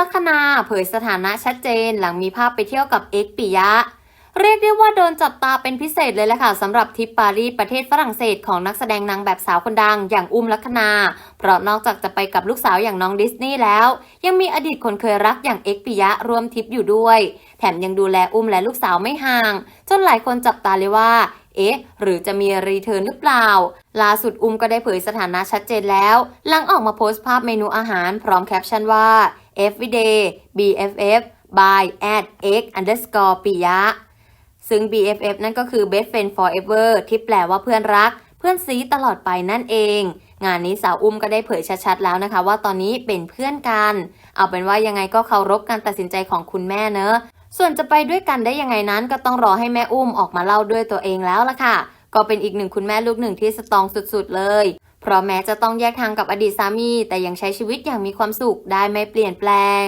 ลัคนาเผยสถานะชัดเจนหลังมีภาพไปเที่ยวกับเอ็กปิยะ เรียกได้ว่าโดนจับตาเป็นพิเศษเลยแหละค่ะสำหรับทริปปารีสประเทศฝรั่งเศสของนักแสดงนางแบบสาวคนดัง อย่างอุ้มลัคนา เพราะนอกจากจะไปกับลูกสาวอย่างน้องดิสนีย์แล้ว ยังมีอดีตคนเคยรักอย่างเอ็กปิยะร่วมทริปอยู่ด้วย แถมยังดูแลอุ้มและลูกสาวไม่ห่าง จนหลายคนจับตาเลยว่าเอ๊ะ หรือจะมีรีเทิร์นหรือเปล่า ล่าสุดอุ้มก็ได้เผยสถานะชัดเจนแล้ว หลังออกมาโพสต์ภาพเมนูอาหารพร้อมแคปชั่นว่า everyday BFF by at x underscore ปิยะ ซึ่ง BFF นั่นก็คือ best friend forever ที่แปลว่าเพื่อนรัก เพื่อนซีตลอดไปนั่นเอง งานนี้สาวอุ้มก็ได้เผยชัดๆแล้วนะคะ ว่าตอนนี้เป็นเพื่อนกัน เอาเป็นว่ายังไงก็เคารพการตัดสินใจของคุณแม่เนอะส่วนจะไปด้วยกันได้ยังไงนั้นก็ต้องรอให้แม่อุ้มออกมาเล่าด้วยตัวเองแล้วล่ะค่ะ ก็เป็นอีกหนึ่งคุณแม่ลูกหนึ่งที่สตองสุดๆเลย เพราะแม้จะต้องแยกทางกับอดีตสามี แต่ยังใช้ชีวิตอย่างมีความสุขได้ไม่เปลี่ยนแปลง